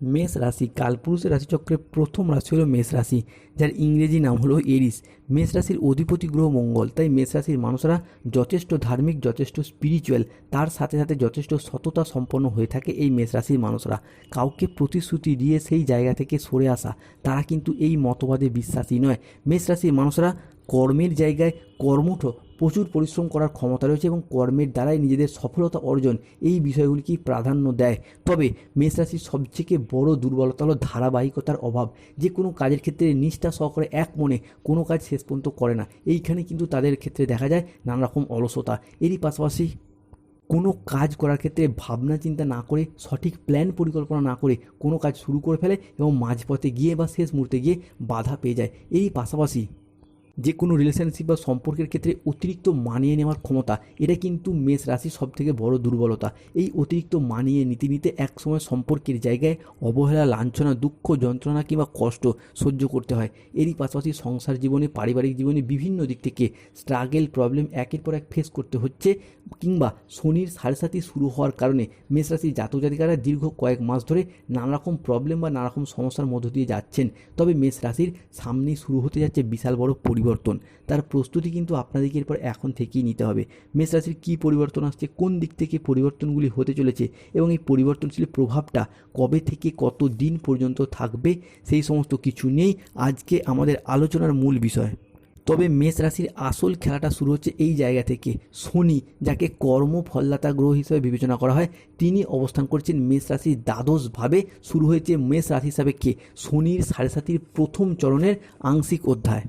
মেষ রাশি কালপুরুষের রাশিচক্রের প্রথম রাশি হলো মেষ রাশি, যার ইংরেজি নাম হলো এরিস। মেষ রাশির অধিপতি গ্রহ মঙ্গল, তাই মেষ রাশির মানুষরা যথেষ্ট ধার্মিক, যথেষ্ট স্পিরিচুয়াল তার সাথে সাথে যথেষ্ট সততা সম্পন্ন হয়ে থাকে এই মেষ রাশির মানুষরা। কাউকে প্রতিশ্রুতি দিয়ে সেই জায়গা থেকে সরে আসা, তারা কিন্তু এই মতবাদে বিশ্বাসী নয়। মেষ রাশির মানুষরা কর্মের জায়গায় কর্মঠ প্রচুর পরিশ্রম করার ক্ষমতা রয়েছে এবং কর্মের দ্বারাই নিজেদের সফলতা অর্জন এই বিষয়গুলিকেই প্রাধান্য দেয়। তবে মেষ রাশির সবথেকে বড় দুর্বলতা হলো ধারাবাহিকতার অভাব। যে কোনো কাজের ক্ষেত্রে নিষ্ঠা সহকারে এক মনে কোনো কাজ শেষ পর্যন্ত করে না। এইখানে কিন্তু তাদের ক্ষেত্রে দেখা যায় নানা রকম অলসতা। এরই পাশাপাশি কোনো কাজ করার ক্ষেত্রে ভাবনা চিন্তা না করে, সঠিক প্ল্যান পরিকল্পনা না করে কোনো কাজ শুরু করে ফেলে এবং মাঝপথে গিয়ে বা শেষ মুহূর্তে গিয়ে বাধা পেয়ে যায়। এই পাশাপাশি যে কোনো রিলেশনশিপ বা সম্পর্কের ক্ষেত্রে অতিরিক্ত মানিয়ে নেওয়ার ক্ষমতা, এটা কিন্তু মেষ রাশির সবথেকে বড় দুর্বলতা। এই অতিরিক্ত মানিয়ে নিতে নিতে একসময় সম্পর্কের জায়গায় অবহেলা, লাঞ্ছনা, দুঃখ, যন্ত্রণা কিংবা কষ্ট সহ্য করতে হয়। এরই পাশাপাশি সংসার জীবনে, পারিবারিক জীবনে বিভিন্ন দিক থেকে স্ট্রাগেল প্রবলেম একের পর এক ফেস করতে হচ্ছে কিংবা শনির সাড়ে সাথে শুরু হওয়ার কারণে মেষ রাশির জাতক জাতিকারা দীর্ঘ কয়েক মাস ধরে নানা রকম প্রবলেম বা নানা রকম সমস্যার মধ্য দিয়ে যাচ্ছেন। তবে মেষ রাশির সামনেই শুরু হতে যাচ্ছে বিশাল বড় পরিবর্তন। তার প্রস্তুতি কিন্তু আপনাদেরকে এরপর এখন থেকেই নিতে হবে। মেষ রাশির কী পরিবর্তন আসছে? কোন দিক থেকে পরিবর্তনগুলি হতে চলেছে? এবং এই পরিবর্তনশীল প্রভাবটা কবে থেকে কত দিন পর্যন্ত থাকবে? সেই সমস্ত কিছু নিয়েই আজকে আমাদের আলোচনার মূল বিষয়। তবে মেষ রাশির আসল খেলাটা শুরু হচ্ছে এই জায়গা থেকে। শনি, যাকে কর্ম ফলদাতা গ্রহ হিসেবে বিবেচনা করা হয়, তিনি অবস্থান করছেন মেষ রাশির দ্বাদশভাবে। শুরু হয়েছে মেষ রাশি কে শনির সাড়ে সাতির প্রথম চরণের আংশিক অধ্যায়।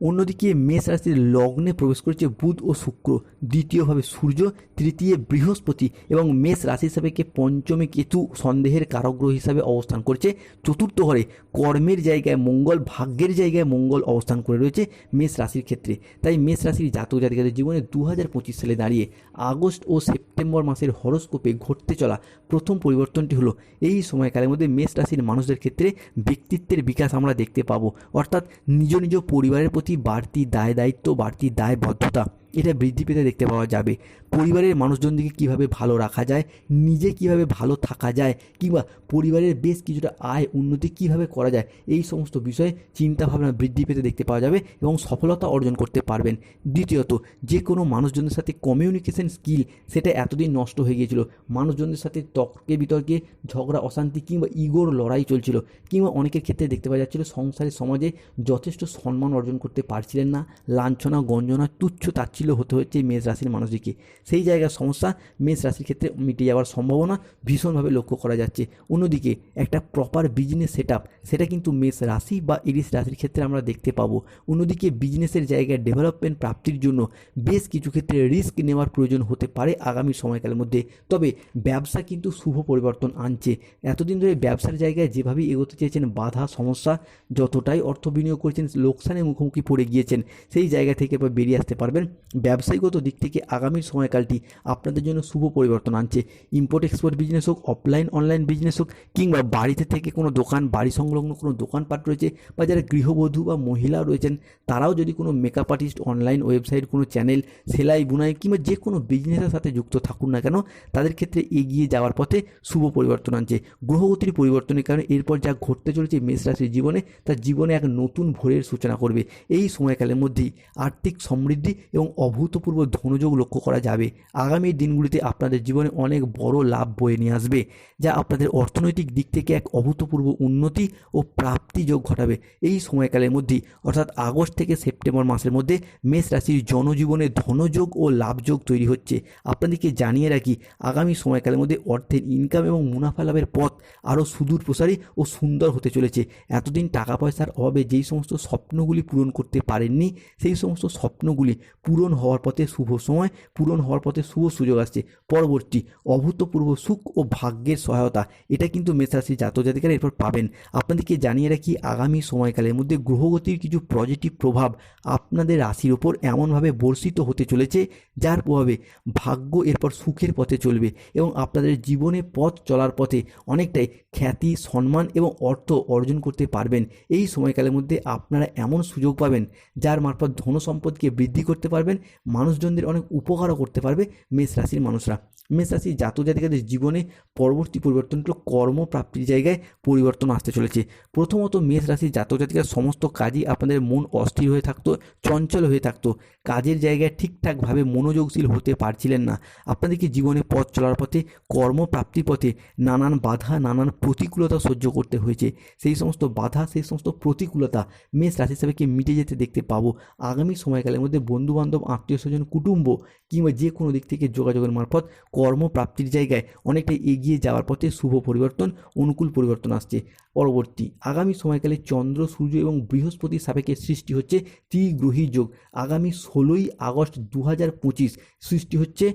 অন্যদিকে মেষ রাশির লগ্নে প্রবেশ করেছে বুধ ও শুক্র। দ্বিতীয়ভাবে সূর্য, তৃতীয় বৃহস্পতি এবং মেষ রাশি হিসাবে কে পঞ্চমে কেতু সন্দেহের কারগ্রহ হিসাবে অবস্থান করছে। চতুর্থ ঘরে কর্মের জায়গায় মঙ্গল, ভাগ্যের জায়গায় মঙ্গল অবস্থান করে রয়েছে মেষ রাশির ক্ষেত্রে। তাই মেষ রাশির জাতক জাতিকাদের জীবনে দু হাজার পঁচিশ সালে দাঁড়িয়ে আগস্ট ও সেপ্টেম্বর মাসের হরস্কোপে ঘটতে চলা প্রথম পরিবর্তনটি হলো, এই সময়কালের মধ্যে মেষ রাশির মানুষদের ক্ষেত্রে ব্যক্তিত্বের বিকাশ আমরা দেখতে পাবো। অর্থাৎ নিজ নিজ পরিবারের প্রতি বাড়তি দায় দায়িত্ব বাড়তি দায়বদ্ধতা। এটা বৃদ্ধি পেতে দেখতে পাওয়া যাবে। পরিবারের মানুষজনদিকে কীভাবে ভালো রাখা যায়, নিজে কীভাবে ভালো থাকা যায়, কিংবা পরিবারের বেশ কিছুটা আয় উন্নতি কীভাবে করা যায়, এই সমস্ত বিষয়ে চিন্তাভাবনা বৃদ্ধি পেতে দেখতে পাওয়া যাবে এবং সফলতা অর্জন করতে পারবেন। দ্বিতীয়ত যে কোনো মানুষজনের সাথে কমিউনিকেশন স্কিল সেটা এতদিন নষ্ট হয়ে গিয়েছিল। মানুষজনদের সাথে তর্কে বিতর্কে ঝগড়া, অশান্তি কিংবা ইগোর লড়াই চলছিল, কিংবা অনেকের ক্ষেত্রে দেখতে পাওয়া যাচ্ছিল সংসারের সমাজে যথেষ্ট সম্মান অর্জন করতে পারছিলেন না। লাঞ্ছনা, গঞ্জনা, তুচ্ছ তাচ্ছিল্য হতে হচ্ছে মেষ রাশির মানুষদিকে সেই জায়গার সমস্যা মেষ রাশির ক্ষেত্রে মিটে যাওয়ার সম্ভাবনা ভীষণভাবে লক্ষ্য করা যাচ্ছে। অন্যদিকে একটা প্রপার বিজনেস সেট সেটা কিন্তু মেষ রাশি বা ইরিশ রাশির ক্ষেত্রে আমরা দেখতে পাবো। অন্যদিকে বিজনেসের জায়গায় ডেভেলপমেন্ট প্রাপ্তির জন্য বেশ কিছু ক্ষেত্রে রিস্ক নেওয়ার প্রয়োজন হতে পারে আগামী সময়কালের মধ্যে। তবে ব্যবসা কিন্তু শুভ পরিবর্তন আনছে। এতদিন ধরে ব্যবসার জায়গায় যেভাবে এগোতে চেয়েছেন বাধা, সমস্যা, যতটাই অর্থ বিনিয়োগ করেছেন, লোকসানের মুখোমুখি পড়ে গিয়েছেন, সেই জায়গা থেকে বেরিয়ে আসতে পারবেন ব্যবসায়িকগত দিক থেকে আগামী সময়কালটি আপনাদের জন্য শুভ পরিবর্তন আনছে। ইম্পোর্ট এক্সপোর্ট বিজনেস হোক অফলাইন অনলাইন বিজনেস হোক, কিংবা বাড়িতে থেকে কোনো দোকান, বাড়ি সংলগ্ন কোনো দোকানপাট রয়েছে, বা যারা গৃহবধূ বা মহিলা রয়েছেন, তারাও যদি কোনো মেকআপ আর্টিস্ট অনলাইন ওয়েবসাইট কোনো চ্যানেল সেলাই, বুনাই, কিংবা যে কোনো বিজনেসের সাথে যুক্ত থাকুন না কেন, তাদের ক্ষেত্রে এগিয়ে যাওয়ার পথে শুভ পরিবর্তন আনছে। গ্রহগতির পরিবর্তনের কারণে এরপর যা ঘটতে চলেছে মেষ রাশির জীবনে তার জীবনে এক নতুন ভোরের সূচনা করবে। এই সময়কালের মধ্যেই আর্থিক সমৃদ্ধি এবং অভূতপূর্ব ধনযোগ লক্ষ্য করা যাবে। আগামী দিনগুলিতে আপনাদের জীবনে অনেক বড় লাভ বয়ে নিয়ে আসবে, যা আপনাদের অর্থনৈতিক দিক থেকে এক অভূতপূর্ব উন্নতি ও প্রাপ্তি যোগ ঘটাবে। এই সময়কালের মধ্যেই, অর্থাৎ আগস্ট থেকে সেপ্টেম্বর মাসের মধ্যে, মেষ রাশির জনজীবনে ধনযোগ ও লাভযোগ তৈরি হচ্ছে। আপনাদেরকে জানিয়ে রাখি, আগামী সময়কালের মধ্যে অর্থের ইনকাম এবং মুনাফা লাভের পথ আরও সুদূর প্রসারী ও সুন্দর হতে চলেছে। এতদিন টাকা পয়সার অভাবে যেই সমস্ত স্বপ্নগুলি পূরণ করতে পারেননি, সেই সমস্ত স্বপ্নগুলি পূরণ হওয়ার পথে শুভ সময় পূরণ হওয়ার পথে শুভ সুযোগ আসছে। পরবর্তী অভূতপূর্ব সুখ ও ভাগ্যের সহায়তা, এটা কিন্তু মেষরাশি জাতক এরপর পাবেন। আপনাদেরকে জানিয়ে রাখি, আগামী সময়কালের মধ্যে গ্রহগতির কিছু পজিটিভ প্রভাব আপনাদের রাশির ওপর এমনভাবে বর্ষিত হতে চলেছে, যার প্রভাবে ভাগ্য এরপর সুখের পথে চলবে এবং আপনাদের জীবনে পথ চলার পথে অনেকটাই খ্যাতি, সম্মান এবং অর্থ অর্জন করতে পারবেন। এই সময়কালের মধ্যে আপনারা এমন সুযোগ পাবেন, যার মারফত ধন সম্পদকে বৃদ্ধি করতে পারবেন মানুষজনদের অনেক উপকারও করতে পারবে মেষ রাশির মানুষরা। মেষ রাশির জাতক জাতিকাদের জীবনে পরবর্তী পরিবর্তন হলো কর্মপ্রাপ্তির জায়গায় পরিবর্তন আসতে চলেছে। প্রথমত মেষ রাশির জাতক জাতিকার সমস্ত কাজই আপনাদের মন অস্থির হয়ে থাকতো, চঞ্চল হয়ে থাকতো। কাজের জায়গায় ঠিকঠাকভাবে মনোযোগশীল হতে পারছিলেন না। আপনাদেরকে জীবনে পথ চলার পথে, কর্মপ্রাপ্তির পথে নানান বাধা, নানান প্রতিকূলতা সহ্য করতে হয়েছে। সেই সমস্ত বাধা, সেই সমস্ত প্রতিকূলতা মেষ রাশি হিসাবেকে মিটে যেতে দেখতে পাবো। আগামী সময়কালের মধ্যে বন্ধুবান্ধব, আত্মীয় স্বজন, কুটুম্ব কিংবা যে কোনো দিক থেকে যোগাযোগের মারফত কর্মপ্রাপ্তির জায়গায় অনেকটা এগিয়ে যাওয়ার পথে শুভ পরিবর্তন, অনুকূল পরিবর্তন আসছে। পরবর্তী, আগামী সময়কালে চন্দ্র, সূর্য এবং বৃহস্পতি সাপেক্ষে সৃষ্টি হচ্ছে ত্রিগ্রহী যোগ। আগামী ষোলোই আগস্ট দু হাজার পঁচিশ সৃষ্টি হচ্ছে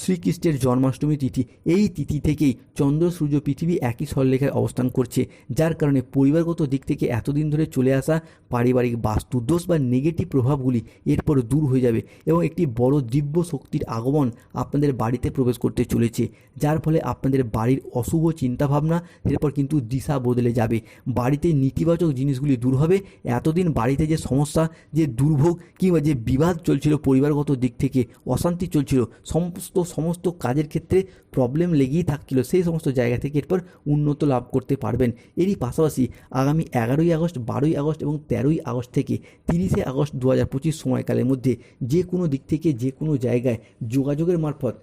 শ্রীকৃষ্ণের জন্মাষ্টমী তিথি। এই তিথি থেকেই চন্দ্র, সূর্য, পৃথিবী একই সরলেখায় অবস্থান করছে, যার কারণে পরিবারগত দিক থেকে এতদিন ধরে চলে আসা পারিবারিক বাস্তুদোষ বা নেগেটিভ প্রভাবগুলি এরপর দূর হয়ে যাবে এবং একটি বড় দিব্য শক্তির আগমন আপনাদের বাড়িতে প্রবেশ করতে চলেছে, যার ফলে আপনাদের বাড়ির অশুভ চিন্তাভাবনা এরপর কিন্তু দিশা বদলে যাবে। বাড়িতে নেতিবাচক জিনিসগুলি দূর হবে, এতদিন বাড়িতে যে সমস্যা, যে দুর্ভোগ কিংবা যে বিবাদ চলছিল পরিবারগত দিক থেকে, অশান্তি চলছিল, সমস্ত সমস্ত কাজের ক্ষেত্রে প্রবলেম লেগেই থাকছিল। সেই সমস্ত জায়গা থেকে এরপর উন্নত লাভ করতে পারবেন। এরই পাশাপাশি আগামী এগারোই আগস্ট, বারোই আগস্ট এবং তেরোই আগস্ট থেকে তিরিশে আগস্ট দু হাজার পঁচিশ সময়কালের মধ্যে যে কোনো দিক থেকে যে কোনো জায়গায় যোগাযোগের মারফত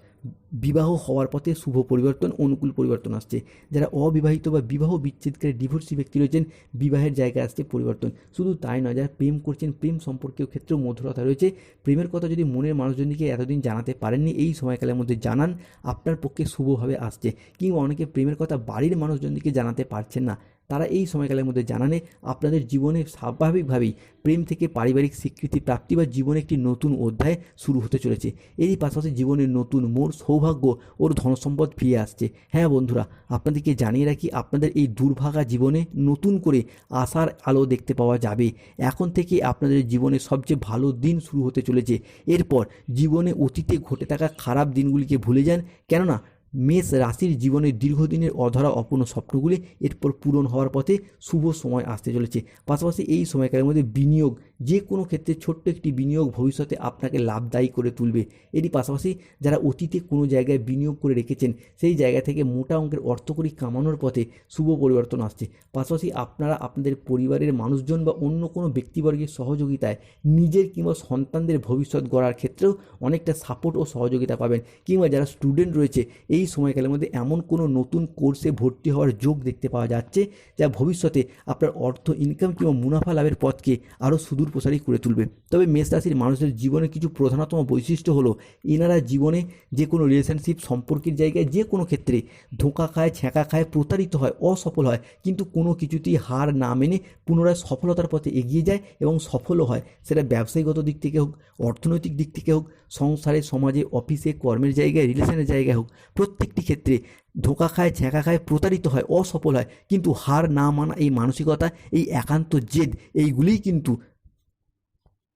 বিবাহ হওয়ার পথে শুভ পরিবর্তন, অনুকূল পরিবর্তন আসছে। যারা অবিবাহিত বা বিবাহ বিচ্ছেদকারী ডিভোর্সি ব্যক্তি রয়েছেন, বিবাহের জায়গায় আসছে পরিবর্তন। শুধু তাই নয়, যারা প্রেম করছেন, প্রেম সম্পর্কেও ক্ষেত্রেও মধুরতা রয়েছে। প্রেমের কথা যদি মনের মানুষজনকে এতদিন জানাতে পারেননি, এই সময়কালের মধ্যে জানান, আপনার পক্ষে শুভভাবে আসছে। কিংবা অনেকে প্রেমের কথা বাড়ির মানুষজনকে জানাতে পারছেন না। তারা এই সময়কালের মধ্যে জানানে আপনাদের জীবনে স্বাভাবিকভাবেই প্রেম থেকে পারিবারিক স্বীকৃতি প্রাপ্তি বা জীবনে একটি নতুন অধ্যায় শুরু হতে চলেছে। এরই পাশাপাশি জীবনের নতুন মোড়, সৌভাগ্য ওর ধনসম্পদ ফিরে আসছে। হ্যাঁ বন্ধুরা, আপনাদেরকে জানিয়ে রাখি, আপনাদের এই দুর্ভাগা জীবনে নতুন করে আশার আলো দেখতে পাওয়া যাবে। এখন থেকে আপনাদের জীবনে সবচেয়ে ভালো দিন শুরু হতে চলেছে। এরপর জীবনে অতীতে ঘটে থাকা খারাপ দিনগুলিকে ভুলে যান। কেননা মেষ রাশির জীবনের দীর্ঘদিনের অধরা অপূর্ণ স্বপ্নগুলি এরপর পূরণ হওয়ার পথে শুভ সময় আসতে চলেছে। পাশাপাশি এই সময়কালের মধ্যে বিনিয়োগ যে কোনো ক্ষেত্রে ছোট্ট একটি বিনিয়োগ ভবিষ্যতে আপনাকে লাভদায়ী করে তুলবে। এরই পাশাপাশি যারা অতীতে কোনো জায়গায় বিনিয়োগ করে রেখেছেন, সেই জায়গা থেকে মোটা অঙ্কের অর্থকরী কামানোর পথে শুভ পরিবর্তন আসছে। পাশাপাশি আপনারা আপনাদের পরিবারের মানুষজন বা অন্য কোনো ব্যক্তিবর্গের সহযোগিতায় নিজের কিংবা সন্তানদের ভবিষ্যৎ গড়ার ক্ষেত্রেও অনেকটা সাপোর্ট ও সহযোগিতা পাবেন। কিংবা যারা স্টুডেন্ট রয়েছে, এই সময়কালের মধ্যে এমন কোনো নতুন কোর্সে ভর্তি হওয়ার যোগ দেখতে পাওয়া যাচ্ছে, যা ভবিষ্যতে আপনার অর্থ ইনকাম কিংবা মুনাফা লাভের পথকে আরও সুদূর প্রসারী করে তুলবে। তবে মেষ রাশির মানুষের জীবনে কিছু প্রধানতম বৈশিষ্ট্য হলো, এনারা জীবনে যে কোনো রিলেশনশিপ সম্পর্কের জায়গায় যে কোনো ক্ষেত্রে ধোঁকা খায়, ছ্যাঁকা খায়, প্রতারিত হয়, অসফল হয়, কিন্তু কোনো কিছুতেই হার না মেনে পুনরায় সফলতার পথে এগিয়ে যায় এবং সফলও হয়। সেটা ব্যবসায়ীগত দিক থেকে হোক, অর্থনৈতিক দিক থেকে হোক, সংসারে, সমাজে অফিসে কর্মের জায়গায় রিলেশনের জায়গায় হোক, প্রত্যেকটি ক্ষেত্রে ধোকা খায়, ছ্যাঁকা খায়, প্রতারিত হয়, অসফল হয়, কিন্তু হার না মানা এই মানসিকতা, এই একান্ত জেদ, এইগুলিই কিন্তু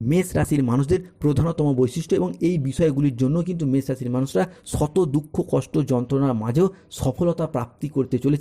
মেষ রাশির মানুষদের প্রধানতম বৈশিষ্ট্য এবং এই বিষয়গুলির জন্য কিন্তু মেষ রাশির মানুষরা শত দুঃখ, কষ্ট, যন্ত্রণার মাঝেও সফলতা প্রাপ্তি করতে চলেছে।